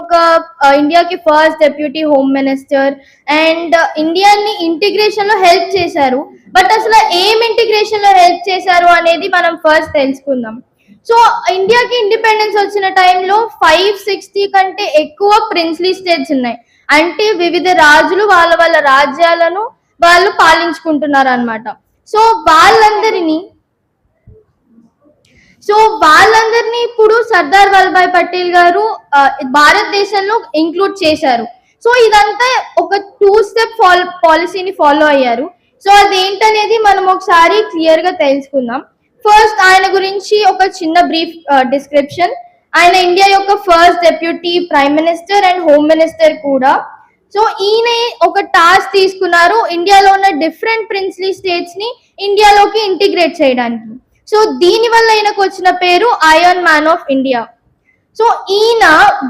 ఒక ఇండియాకి first deputy home minister and ఇండియాని ఇంటిగ్రేషన్లో హెల్ప్ చేశారు. బట్ అసలు ఏం ఇంటిగ్రేషన్లో హెల్ప్ చేశారు అనేది మనం ఫస్ట్ తెలుసుకుందాం. సో ఇండియాకి ఇండిపెండెన్స్ వచ్చిన టైంలో ఫైవ్ సిక్స్టీ కంటే ఎక్కువ ప్రిన్స్లీ స్టేట్స్ ఉన్నాయి. అంటే వివిధ రాజులు వాళ్ళ వాళ్ళ రాజ్యాలను వాళ్ళు పాలించుకుంటున్నారు అనమాట సో వాళ్ళందరినీ సో వాళ్ళందరినీ ఇప్పుడు సర్దార్ వల్లభాయ్ పటేల్ గారు భారతదేశంలో ఇంక్లూడ్ చేశారు. సో ఇదంతా ఒక టూ స్టెప్ ఫాలో పాలసీని ఫాలో అయ్యారు. సో అదేంటనేది మనం ఒకసారి క్లియర్గా తెలుసుకుందాం. ఫస్ట్ ఆయన గురించి ఒక చిన్న బ్రీఫ్ డిస్క్రిప్షన్ ఆయన ఇండియా యొక్క first deputy prime minister and home minister కూడా. సో ఈయన ఒక టాస్క్ తీసుకున్నారు ఇండియాలో ఉన్న డిఫరెంట్ ప్రిన్స్లీ స్టేట్స్ని ఇండియాలోకి ఇంటిగ్రేట్ చేయడానికి. సో దీని వల్ల ఈయనకు వచ్చిన పేరు iron man of India so ఈయన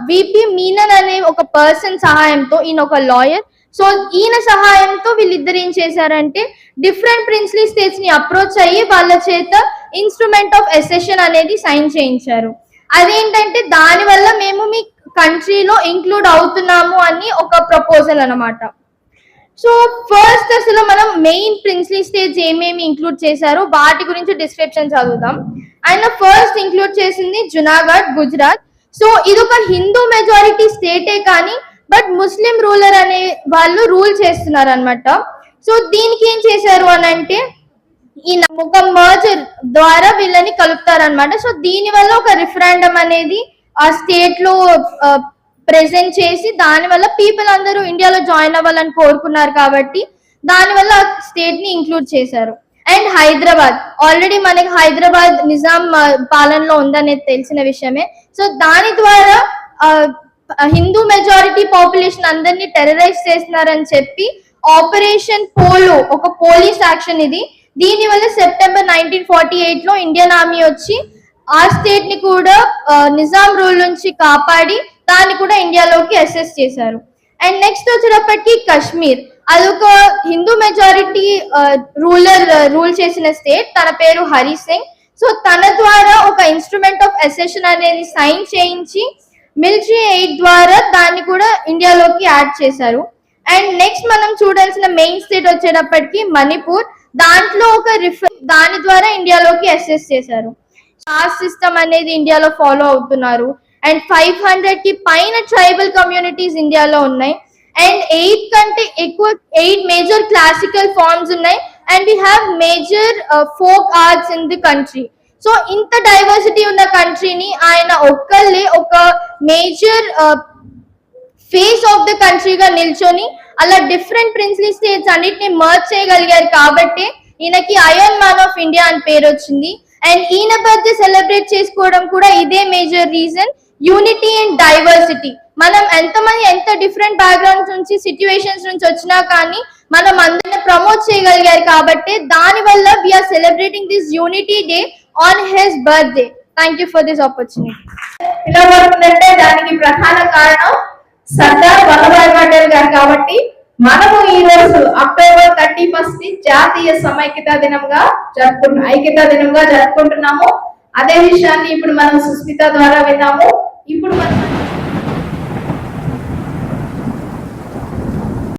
విపి మీనన్ అనే ఒక పర్సన్ సహాయంతో ఈయన ఒక లాయర్ సో ఈయన సహాయంతో వీళ్ళిద్దరు ఏం చేశారంటే డిఫరెంట్ ప్రిన్స్లీ స్టేట్స్ని అప్రోచ్ అయ్యి వాళ్ళ చేత ఇన్స్ట్రుమెంట్ ఆఫ్ ఎసెషన్ అనేది సైన్ చేయించారు. అదేంటంటే దాని వల్ల మేము మీ కంట్రీలో ఇంక్లూడ్ అవుతున్నాము అని ఒక ప్రపోజల్ అన్నమాట. సో ఫస్ట్ అసలు మనం మెయిన్ ప్రిన్స్లీ స్టేజ్ ఏమేమి ఇంక్లూడ్ చేశారో వాటి గురించి డిస్క్రిప్షన్ చదువుతాం ఆయన ఫస్ట్ ఇంక్లూడ్ చేసింది జునాగఢ్ గుజరాత్. సో ఇది ఒక హిందూ మెజారిటీ స్టేటే కానీ బట్ ముస్లిం రూలర్ అనే వాళ్ళు రూల్ చేస్తున్నారు అనమాట సో దీనికి ఏం చేశారు అని అంటే ఈ ఒక మర్జర్ ద్వారా వీళ్ళని కలుపుతారనమాట సో దీని వల్ల ఒక రిఫరెండం అనేది ఆ స్టేట్లో ప్రెజెంట్ చేసి దానివల్ల పీపుల్ అందరూ ఇండియాలో జాయిన్ అవ్వాలని కోరుకున్నారు కాబట్టి దానివల్ల స్టేట్ని ఇంక్లూడ్ చేశారు. అండ్ హైదరాబాద్ ఆల్రెడీ మనకి హైదరాబాద్ నిజాం పాలనలో ఉందనేది తెలిసిన విషయమే. సో దాని ద్వారా హిందూ మెజారిటీ పాపులేషన్ అందరినీ టెరరైజ్ చేస్తున్నారని చెప్పి ఆపరేషన్ పోలో ఒక పోలీస్ యాక్షన్ ఇది. దీని వల్ల సెప్టెంబర్ నైన్టీన్ ఫార్టీ ఎయిట్లో ఇండియన్ ఆర్మీ వచ్చి ఆ స్టేట్ని కూడా నిజాం రూల్ నుంచి కాపాడి దాన్ని కూడా ఇండియాలోకి అసెస్ చేశారు. అండ్ నెక్స్ట్ వచ్చేటప్పటికి కశ్మీర్. అదొక హిందూ మెజారిటీ రూలర్ రూల్ చేసిన స్టేట్ తన పేరు హరి సింగ్. సో తన ద్వారా ఒక ఇన్స్ట్రుమెంట్ ఆఫ్ అసెషన్ అనేది సైన్ చేయించి మిలిటరీ ఎయిడ్ ద్వారా దాన్ని కూడా ఇండియాలోకి యాడ్ చేశారు. అండ్ నెక్స్ట్ మనం చూడాల్సిన మెయిన్ స్టేట్ వచ్చేటప్పటికి మణిపూర్. దాంట్లో ఒక రిఫర్ దాని ద్వారా ఇండియాలోకి అసెస్ చేశారు. కాస్ట్ సిస్టమ్ అనేది ఇండియాలో ఫాలో అవుతున్నారు. అండ్ ఫైవ్ హండ్రెడ్కి పైన ట్రైబల్ కమ్యూనిటీస్ ఇండియాలో ఉన్నాయి. అండ్ ఎయిట్ కంటే ఎక్కువ ఎయిట్ మేజర్ క్లాసికల్ ఫార్మ్స్ ఉన్నాయి. And we have major folk arts in the country. So ఇంత డైవర్సిటీ ఉన్న కంట్రీని ఆయన ఒక్కళ్ళే ఒక మేజర్ ఫేస్ ఆఫ్ ద కంట్రీగా నిల్చొని అలా డిఫరెంట్ ప్రిన్స్లీ స్టేట్స్ అన్నిటిని మర్చ్ చేయగలిగారు కాబట్టి ఈయనకి అయన్ మ్యాన్ ఆఫ్ ఇండియా అని పేరు వచ్చింది అండ్ ఈయన బర్త్డే సెలబ్రేట్ చేసుకోవడం కూడా ఇదే major reason. Unity and diversity మనం ఎంతమంది ఎంత డిఫరెంట్ బ్యాక్గ్రౌండ్స్ నుంచి సిచ్యువేషన్స్ నుంచి వచ్చినా కానీ మనం అందరిని ప్రమోట్ చేయగలిగారు కాబట్టి దాని వల్ల we are celebrating this unity day on his birthday thank you for this opportunity ఇలా పిలవబడుతుందంటే దానికి ప్రధాన కారణం సర్దార్ వల్లభాయ్ పటేల్ గారు కాబట్టి మనము ఈ రోజు అక్టోబర్ థర్టీ ఫస్ట్ని జాతీయ సమైక్యతా దినంగా జరుపుకుంటున్నాం ఐక్యతా దినంగా జరుపుకుంటున్నాము. అదే విషయాన్ని ఇప్పుడు మనం సుస్మిత ద్వారా విన్నాము.